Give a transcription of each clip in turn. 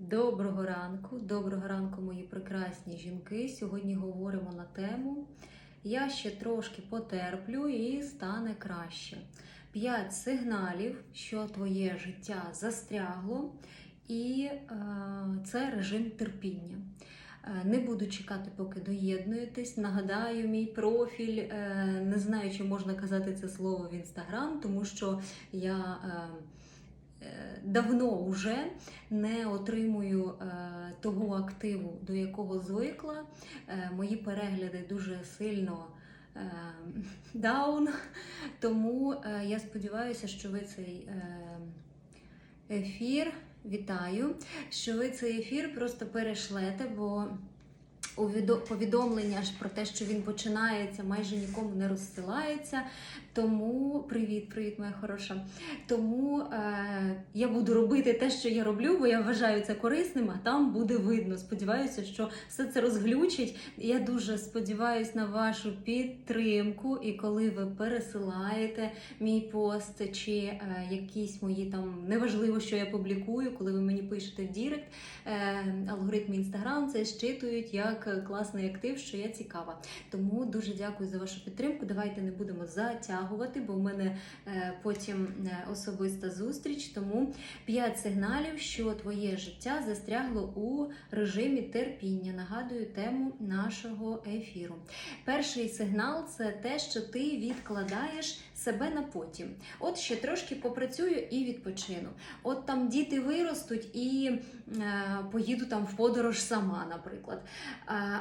Доброго ранку, доброго ранку, мої прекрасні жінки. Сьогодні говоримо на тему Я ще трошки потерплю і стане краще. П'ять сигналів, що твоє життя застрягло, і е, це режим терпіння. Е, Не буду чекати, поки доєднуєтесь. Нагадаю, мій профіль. е, Не знаю, чи можна казати це слово в інстаграм, тому що я е, давно вже не отримую е, того активу, до якого звикла. Е, Мої перегляди дуже сильно е, даун. Тому е, я сподіваюся, що ви цей е, ефір вітаю, що ви цей ефір просто перешлете, бо повідомлення ж про те, що він починається, майже нікому не розсилається. Тому привіт, привіт, моя хороша. Тому е, я буду робити те, що я роблю, бо я вважаю це корисним, а там буде видно. Сподіваюся, що все це розглючить. Я дуже сподіваюся на вашу підтримку. І коли ви пересилаєте мій пост чи е, якісь мої там неважливо, що я публікую, коли ви мені пишете в Дірект, е, алгоритми Інстаграм це щитують як класний актив, що я цікава. Тому дуже дякую за вашу підтримку. Давайте не будемо затягувати, бо в мене е, потім е, особиста зустріч. Тому 5 сигналів, що твоє життя застрягло у режимі терпіння. Нагадую тему нашого ефіру. Перший сигнал це те, що ти відкладаєш себе на потім. От ще трошки попрацюю і відпочину. От там діти виростуть і е, поїду там в подорож сама, наприклад.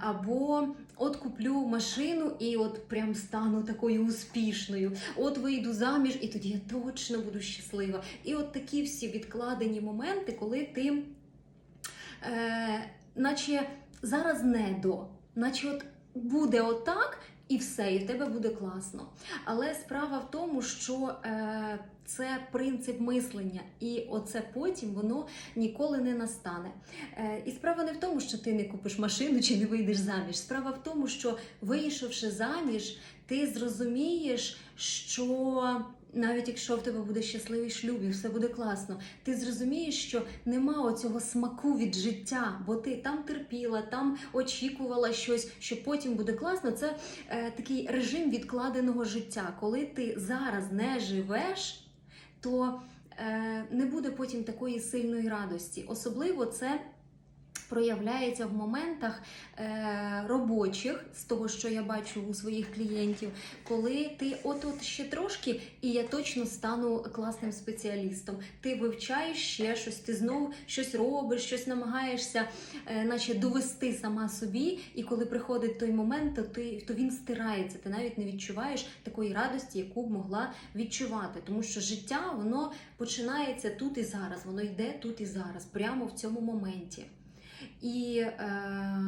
Або от куплю машину і от прям стану такою успішною. От вийду заміж, і тоді я точно буду щаслива. І от такі всі відкладені моменти, коли ти, е, наче зараз не до, наче от буде отак. І все, і в тебе буде класно. Але справа в тому, що е, це принцип мислення, і оце потім воно ніколи не настане. Е, і справа не в тому, що ти не купиш машину чи не вийдеш заміж. Справа в тому, що вийшовши заміж, ти зрозумієш, що навіть якщо в тебе буде щасливий шлюб і все буде класно, ти зрозумієш, що нема оцього смаку від життя, бо ти там терпіла, там очікувала щось, що потім буде класно. Це е, такий режим відкладеного життя. Коли ти зараз не живеш, то е, не буде потім такої сильної радості. Особливо це. Проявляється в моментах е, робочих, з того, що я бачу у своїх клієнтів, коли ти от-от ще трошки, і я точно стану класним спеціалістом. Ти вивчаєш ще щось, ти знову щось робиш, щось намагаєшся, е, наче довести сама собі. І коли приходить той момент, то ти то він стирається. Ти навіть не відчуваєш такої радості, яку б могла відчувати. Тому що життя воно починається тут і зараз, воно йде тут і зараз, прямо в цьому моменті. І е,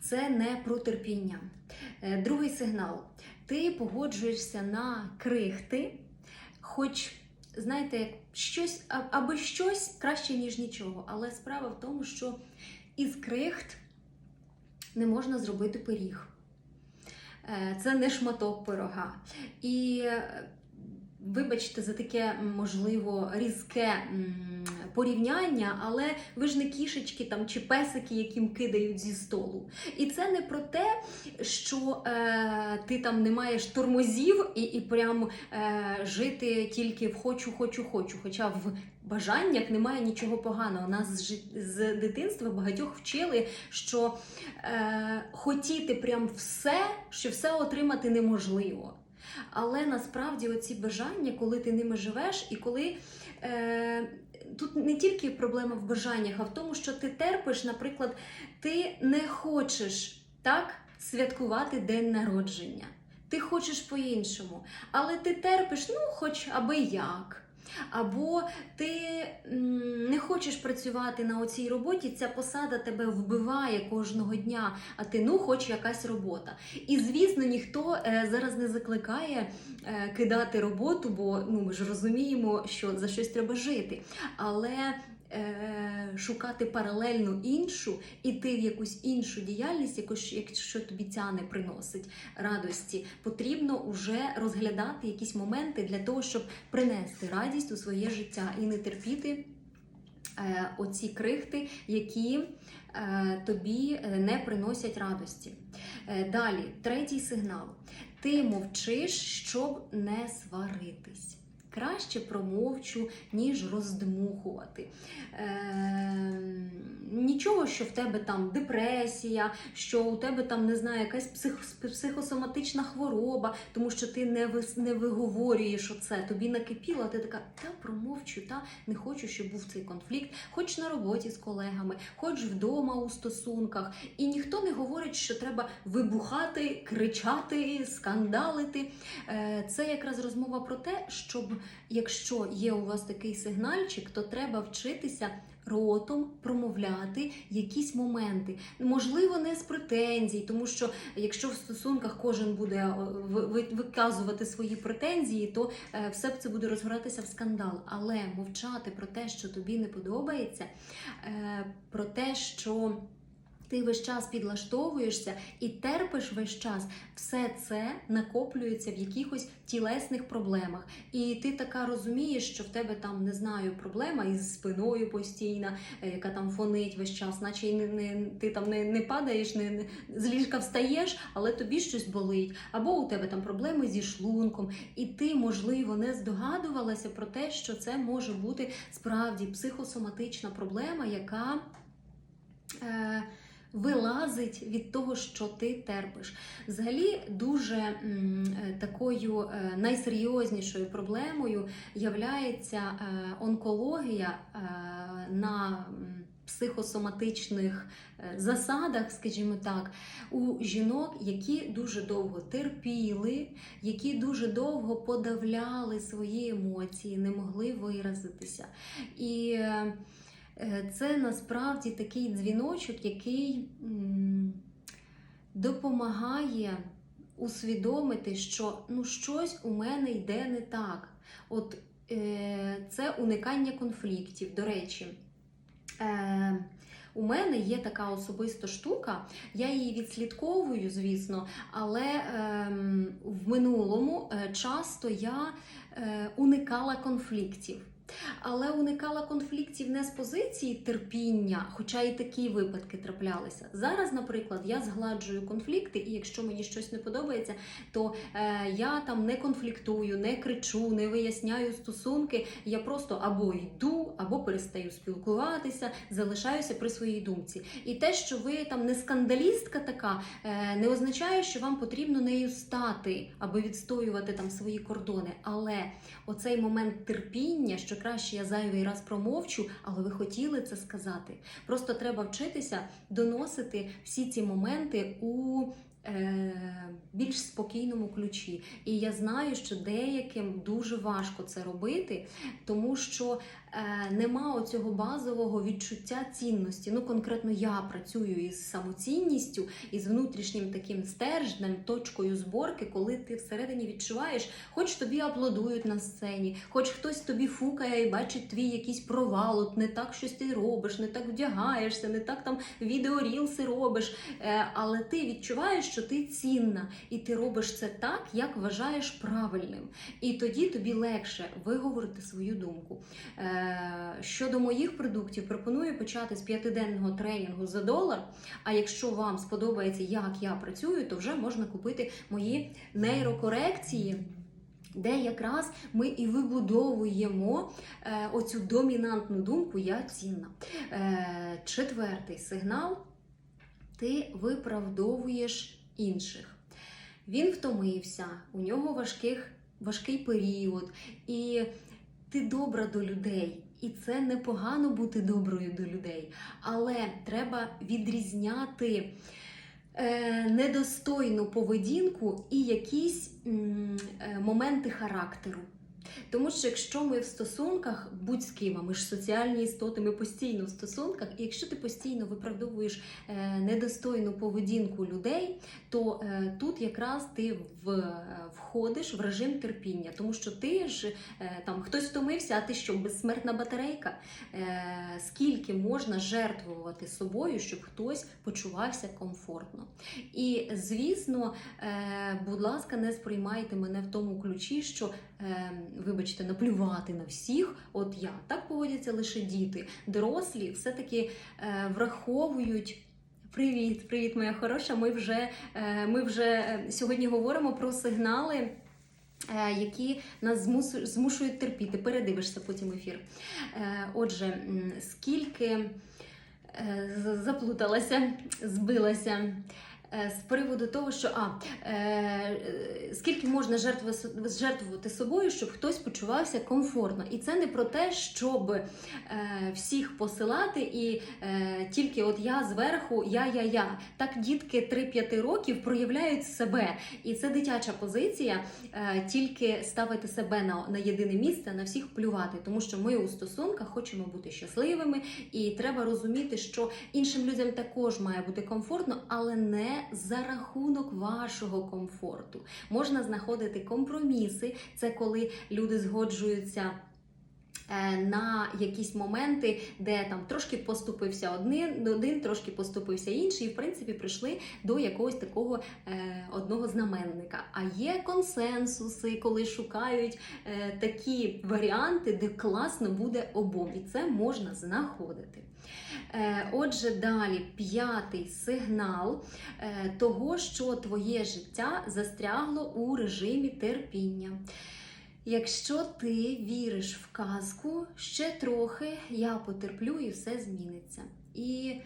це не про терпіння. Е, другий сигнал. Ти погоджуєшся на крихти, хоч, знаєте, щось, аби щось краще, ніж нічого. Але справа в тому, що із крихт не можна зробити пиріг. Е, Це не шматок пирога. І е, вибачте за таке, можливо, різке порівняння, але ви ж не кішечки там чи песики, яким кидають зі столу. І це не про те, що е, ти там не маєш тормозів і, і прям е, жити тільки в хочу, хочу, хочу. Хоча в бажаннях немає нічого поганого. Нас з, з дитинства багатьох вчили, що е, хотіти прям все, що все отримати неможливо. Але насправді оці бажання, коли ти ними живеш, і коли е, тут не тільки проблема в бажаннях, а в тому, що ти терпиш, наприклад, ти не хочеш так святкувати день народження. Ти хочеш по-іншому, але ти терпиш, ну, хоч аби як. Або ти не хочеш працювати на оцій роботі, ця посада тебе вбиває кожного дня, а ти ну хоч якась робота. І звісно, ніхто е, зараз не закликає е, кидати роботу, бо ну ми ж розуміємо, що за щось треба жити. Але е, шукати паралельно іншу, іти в якусь іншу діяльність, якось, якщо тобі ця не приносить радості, потрібно вже розглядати якісь моменти для того, щоб принести радість у своє життя і не терпіти е, оці крихти, які е, тобі не приносять радості. Далі, третій сигнал. Ти мовчиш, щоб не сваритись. Краще промовчу, ніж роздмухувати. Е, нічого, що в тебе там депресія, що у тебе там не знаю, якась псих, психосоматична хвороба, тому що ти не, вис, не виговорюєш оце. Тобі накипіло, а ти така, та промовчу, та не хочу, щоб був цей конфлікт, хоч на роботі з колегами, хоч вдома у стосунках. І ніхто не говорить, що треба вибухати, кричати, скандалити. Е, Це якраз розмова про те, щоб якщо є у вас такий сигнальчик, то треба вчитися ротом промовляти якісь моменти. Можливо, не з претензій, тому що якщо в стосунках кожен буде е, ви- ви- виказувати свої претензії, то е, все це буде розгоратися в скандал. Але мовчати про те, що тобі не подобається, е, про те, що ти весь час підлаштовуєшся і терпиш весь час, все це накоплюється в якихось тілесних проблемах. І ти така розумієш, що в тебе там не знаю, проблема із спиною постійна, е, яка там фонить весь час, наче не, не ти там не, не падаєш, не, не з ліжка встаєш, але тобі щось болить. Або у тебе там проблеми зі шлунком, і ти, можливо, не здогадувалася про те, що це може бути справді психосоматична проблема, яка. Е, Вилазить від того, що ти терпиш. Взагалі, дуже м, е, такою е, найсерйознішою проблемою являється е, онкологія е, на психосоматичних е, засадах, скажімо так, у жінок, які дуже довго терпіли, які дуже довго подавляли свої емоції, не могли виразитися. І е, Це насправді такий дзвіночок, який допомагає усвідомити, що ну, щось у мене йде не так. От е, це уникання конфліктів. До речі, е, у мене є така особиста штука, я її відслідковую, звісно, але ем, в минулому е, часто я е, уникала конфліктів. Але уникала конфліктів не з позиції терпіння, хоча і такі випадки траплялися. Зараз, наприклад, я згладжую конфлікти, і якщо мені щось не подобається, то е, я там не конфліктую, не кричу, не виясняю стосунки. Я просто або йду, або перестаю спілкуватися, залишаюся при своїй думці. І те, що ви там не скандалістка така, е, не означає, що вам потрібно нею стати, аби відстоювати там свої кордони. Але оцей момент терпіння, що краще я зайвий раз промовчу, але ви хотіли це сказати. Просто треба вчитися доносити всі ці моменти у е, більш спокійному ключі. І я знаю, що деяким дуже важко це робити, тому що нема оцього базового відчуття цінності. Ну, конкретно я працюю із самоцінністю, із внутрішнім таким стержнем, точкою зборки, коли ти всередині відчуваєш, хоч тобі аплодують на сцені, хоч хтось тобі фукає і бачить твій якийсь провал, от не так щось ти робиш, не так вдягаєшся, не так там відеорілси робиш. Е, але ти відчуваєш, що ти цінна, і ти робиш це так, як вважаєш правильним. І тоді тобі легше виговорити свою думку. Е, Щодо моїх продуктів, пропоную почати з п'ятиденного тренінгу за долар. А якщо вам сподобається, як я працюю, то вже можна купити мої нейрокорекції. Де якраз ми і вибудовуємо е, оцю домінантну думку Я цінна. Е, четвертий сигнал: ти виправдовуєш інших. Він втомився, у нього важких, важкий період, і ти добра до людей. І це непогано бути доброю до людей. Але треба відрізняти е, недостойну поведінку і якісь м, е, моменти характеру. Тому що якщо ми в стосунках будь з ким, ми ж соціальні істоти, ми постійно в стосунках, і якщо ти постійно виправдовуєш е, недостойну поведінку людей, то е, тут якраз ти входиш в режим терпіння, тому що ти ж е, там хтось втомився, а ти що, безсмертна батарейка? Скільки можна жертвувати собою, щоб хтось почувався комфортно? І звісно, будь ласка, не сприймайте мене в тому ключі, що вибачте, наплювати на всіх. От я так поводяться лише діти. Дорослі все-таки е, враховують. Привіт, привіт, моя хороша. Ми вже, е, ми вже е, сьогодні говоримо про сигнали, які нас змушують терпіти. Передивишся потім ефір. Отже, скільки заплуталася, збилася. Е, З приводу того, що а, е, е, скільки можна жертвувати, собою, щоб хтось почувався комфортно. І це не про те, щоб е, всіх посилати і е, тільки от я зверху, я, я, я. Так дітки 3-5 років проявляють себе. І це дитяча позиція, е, тільки ставити себе на, на єдине місце, на всіх плювати. Тому що ми у стосунках хочемо бути щасливими, і треба розуміти, що іншим людям також має бути комфортно, але не за рахунок вашого комфорту. Можна знаходити компроміси. Це коли люди згоджуються. Е, На якісь моменти, де там трошки поступився один, один, трошки поступився інший, і в принципі прийшли до якогось такого е, одного знаменника. А є консенсуси, коли шукають е, такі варіанти, де класно буде обом, і це можна знаходити. Е, Отже, далі п'ятий сигнал е, того, що твоє життя застрягло у режимі терпіння. Якщо ти віриш в казку, ще трохи я потерплю і все зміниться. І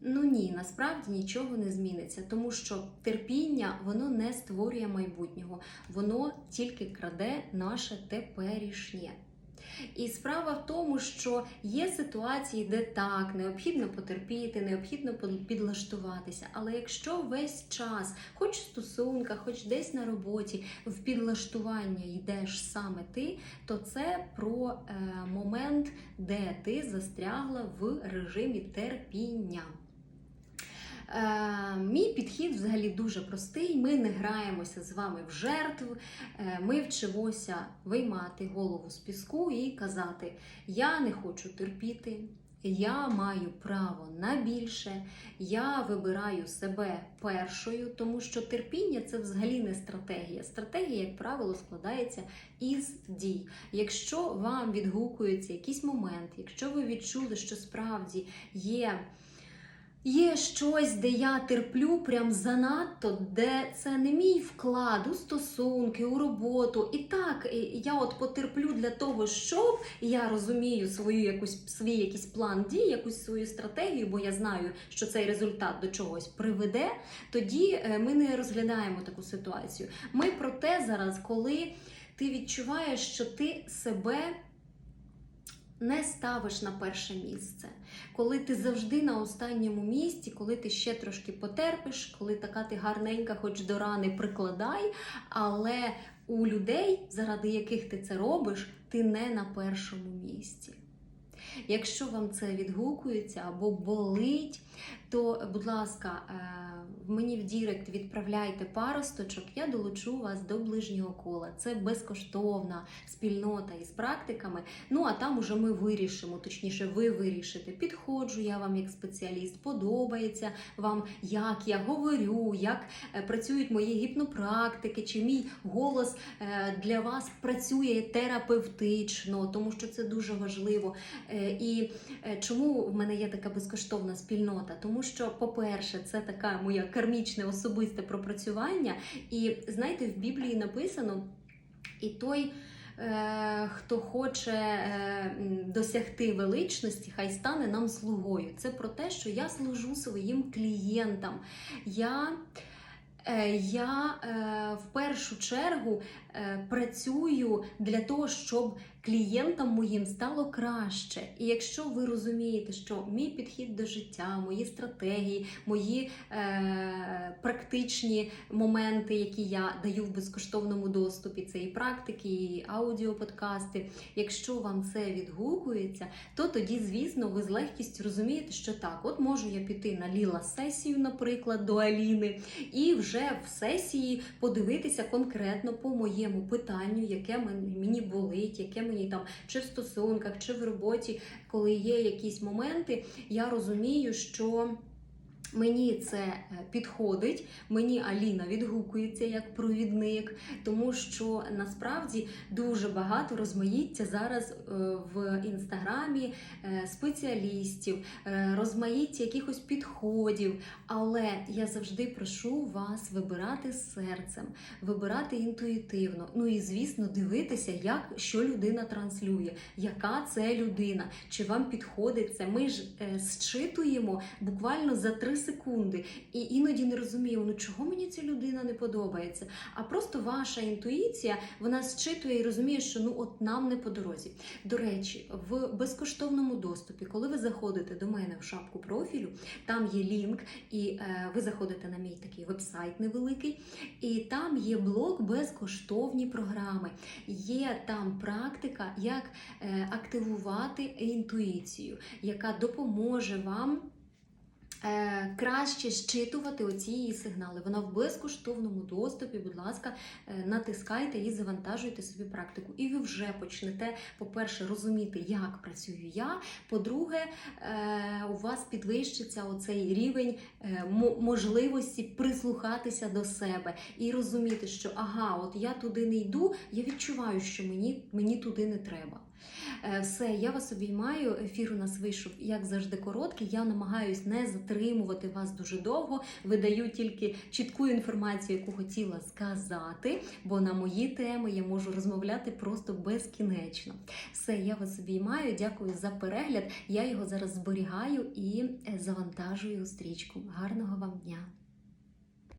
ну ні, насправді нічого не зміниться, тому що терпіння воно не створює майбутнього, воно тільки краде наше теперішнє. І справа в тому, що є ситуації, де так, необхідно потерпіти, необхідно під- підлаштуватися. Але якщо весь час, хоч в стосунках, хоч десь на роботі, в підлаштування йдеш саме ти, то це про е, момент, де ти застрягла в режимі терпіння. Е, мій підхід взагалі дуже простий. Ми не граємося з вами в жертв. Е, Ми вчимося виймати голову з піску і казати: Я не хочу терпіти, я маю право на більше, я вибираю себе першою, тому що терпіння це взагалі не стратегія. Стратегія, як правило, складається із дій. Якщо вам відгукується якийсь момент, якщо ви відчули, що справді є. Є щось, де я терплю прям занадто, де це не мій вклад у стосунки, у роботу. І так, я от потерплю для того, щоб я розумію свою якусь свій якийсь план дій, якусь свою стратегію, бо я знаю, що цей результат до чогось приведе. Тоді е, ми не розглядаємо таку ситуацію. Ми про те зараз, коли ти відчуваєш, що ти себе не ставиш на перше місце, коли ти завжди на останньому місці, коли ти ще трошки потерпиш, коли така ти гарненька, хоч до рани прикладай, але у людей, заради яких ти це робиш, ти не на першому місці. Якщо вам це відгукується або болить, то, будь ласка, е, мені в Дірект відправляйте паросточок, я долучу вас до ближнього кола. Це безкоштовна спільнота із практиками. Ну а там уже ми вирішимо, точніше, ви вирішите. Підходжу я вам як спеціаліст, подобається вам, як я говорю, як е, працюють мої гіпнопрактики, чи мій голос е, для вас працює терапевтично, тому що це дуже важливо. І чому в мене є така безкоштовна спільнота? Тому що, по-перше, це така моя кармічне особисте пропрацювання. І знаєте, в Біблії написано, і той. е, Хто хоче е, досягти величності, хай стане нам слугою. Це про те, що я служу своїм клієнтам. Я, е, я в першу чергу працюю для того, щоб клієнтам моїм стало краще. І якщо ви розумієте, що мій підхід до життя, мої стратегії, мої е, практичні моменти, які я даю в безкоштовному доступі, це і практики, і аудіоподкасти. Якщо вам це відгукується, то тоді, звісно, ви з легкістю розумієте, що так, от можу я піти на ліла сесію, наприклад, до Аліни, і вже в сесії подивитися конкретно по моєму питанню, яке мен- мені болить, яке мені там чи в стосунках, чи в роботі, коли є якісь моменти, я розумію, що. Мені це е, підходить, мені Аліна відгукується як провідник, тому що насправді дуже багато розмаїття зараз е, в інстаграмі е, спеціалістів, розмаїття якихось підходів. Але я завжди прошу вас вибирати серцем, вибирати інтуїтивно. Ну і звісно, дивитися, як що людина транслює, яка це людина, чи вам підходить це. Ми ж зчитуємо буквально за три секунди, і іноді не розуміємо, ну чого мені ця людина не подобається. А просто ваша інтуїція вона зчитує і розуміє, що ну от нам не по дорозі. До речі, в безкоштовному доступі, коли ви заходите до мене в шапку профілю, там є лінк, і е, ви заходите на мій такий вебсайт невеликий, і там є блок безкоштовні програми. Є там практика, як е, активувати інтуїцію, яка допоможе вам. Е, Краще щитувати оці її сигнали. Вона в безкоштовному доступі. Будь ласка, е, натискайте і завантажуйте собі практику. І ви вже почнете, по-перше, розуміти, як працюю я. По-друге, е, у вас підвищиться оцей рівень е, мо- можливості прислухатися до себе і розуміти, що ага, от я туди не йду, я відчуваю, що мені, мені туди не треба. Е, Все, я вас обіймаю. Ефір у нас вийшов, як завжди, короткий. Я намагаюсь не затримувати вас дуже довго. Видаю тільки чітку інформацію, яку хотіла сказати, бо на мої теми я можу розмовляти просто безкінечно. Все, я вас обіймаю. Дякую за перегляд. Я його зараз зберігаю і е, завантажую у стрічку. Гарного вам дня!